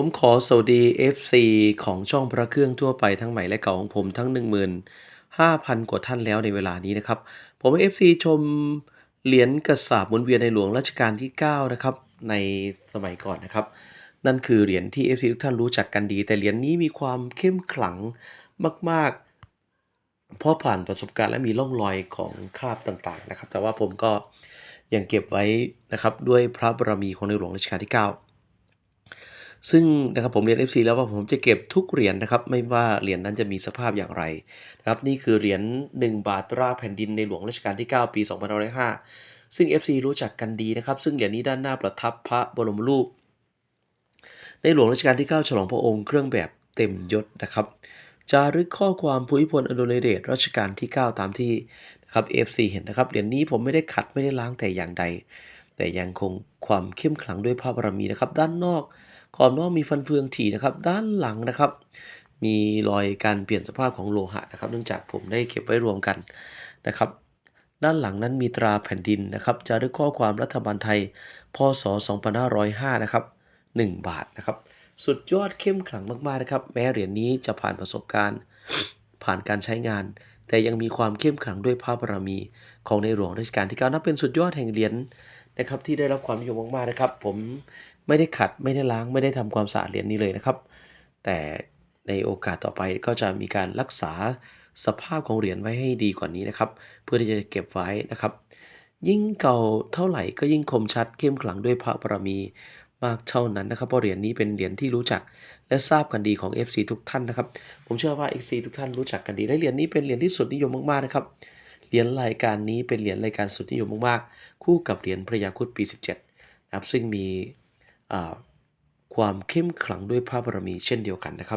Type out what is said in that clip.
ผมขอสวัสดี FC ของช่องพระเครื่องทั่วไปทั้งใหม่และเก่าของผมทั้ง 15,000 กว่าท่านแล้วในเวลานี้นะครับ ผม FC ชมเหรียญกระสาบหมุนเวียนในหลวงรัชกาลที่ 9 นะครับ ในสมัยก่อนนะครับ นั่นคือเหรียญที่ FC ทุกท่านรู้จักกันดี แต่เหรียญนี้มีความเข้มขลังมาก ๆ เพราะผ่านประสบการณ์และมีร่องรอยของคราบต่างๆนะครับ แต่ว่าผมก็ยังเก็บไว้นะครับด้วยพระบารมีของในหลวงรัชกาลที่ 9 ซึ่งนะครับผมเรียน FC แล้วว่าผมจะเก็บทุกเหรียญนะครับ ไม่ว่าเหรียญนั้นจะมีสภาพอย่างไรนะครับนี่คือเหรียญ1บาทตราแผ่นดินในหลวงรัชกาลที่ 9 ปี2505 ซึ่ง FC รู้จักกันดีนะครับ ซึ่งเหรียญนี้ด้านหน้าประทับพระบรมรูป ในหลวงรัชกาลที่ 9 ฉลองพระองค์เครื่องแบบเต็มยศนะครับจารึกข้อความภูมิพลอดุลยเดชรัชกาลที่ 9 ตามที่นะครับ FC เห็นนะครับเหรียญนี้ผมไม่ได้ขัดไม่ได้ล้างแต่อย่างใด แต่ยังคงความเข้มขลังด้วยพระบารมีนะครับ ด้านนอก ขอบนอกมีฟันเฟืองถี่นะครับ ด้านหลังนะครับ มีรอยการเปลี่ยนสภาพของโลหะนะครับ เนื่องจากผมได้เก็บไว้รวมกันนะครับ ด้านหลังนั้นมีตราแผ่นดินนะครับจารึกข้อความรัฐบาลไทย พศ 2505 นะครับ 1 บาทนะครับ สุดยอดเข้มขลังมากๆนะครับ แม้เหรียญนี้จะผ่านประสบการณ์ ผ่านการใช้งาน แต่ยังมีความเข้มขลังด้วยพระบารมีของในหลวงรัชกาลที่ 9 นับเป็นสุดยอดแห่งเหรียญนะครับที่ได้รับความนิยมมากๆนะครับ ผม ไม่ได้ขัดไม่ได้ล้างไม่ได้ทำความสะอาดเหรียญนี้เลยนะครับ แต่ในโอกาสต่อไปก็จะมีการรักษาสภาพของเหรียญไว้ให้ดีกว่านี้นะครับ เพื่อที่จะเก็บไว้นะครับ ยิ่งเก่าเท่าไหร่ก็ยิ่งคมชัดเข้มขลังด้วยพระบารมีมากเท่านั้นนะครับเพราะเหรียญนี้เป็นเหรียญที่รู้จักและทราบกันดีของ FC ทุกท่านนะครับ ผมเชื่อว่า FC ทุกท่านรู้จักกันดีและเหรียญนี้เป็นเหรียญที่สุดนิยมมากๆนะครับเหรียญรายการนี้เป็นเหรียญรายการสุดนิยมมากๆ คู่กับเหรียญพระยาครุฑปี 17นะครับซึ่งมี ความเข้มขลังด้วยพระบารมีเช่นเดียวกันนะครับ